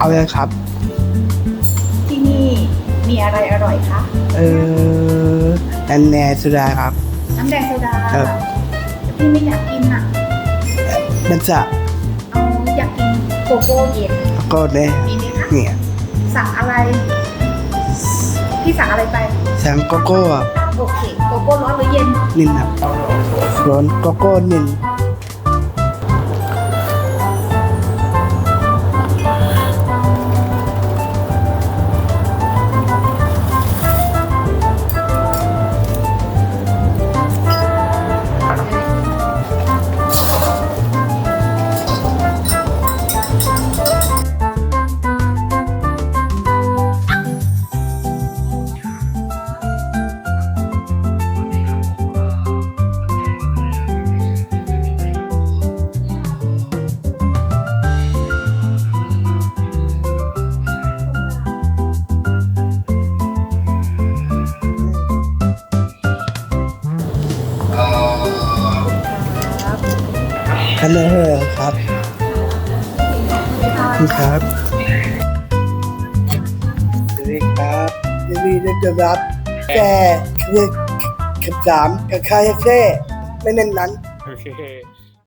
เอาเลยครับ ที่นี่มีอะไรอร่อยคะ เออแอนแนสุดาครับ น้ำแดงโซดาครับพี่ไม่อยากกินอะ มันจะเอาอยากกินโกโก้เย็นก็ได้มีไหมคะ เนี่ยสั่งอะไร พี่สั่งอะไรไป สั่งโกโก้ครับโอเค โกโก้ร้อนหรือเย็น นินครับร้อนโกโก้นิน คันเนอร์ครับขอบคุณครับสวัสดีครับยินดีได้ต้อนรับแก่คือคำสามกับคาเฟ่ไม่เน้นนั้น โอเค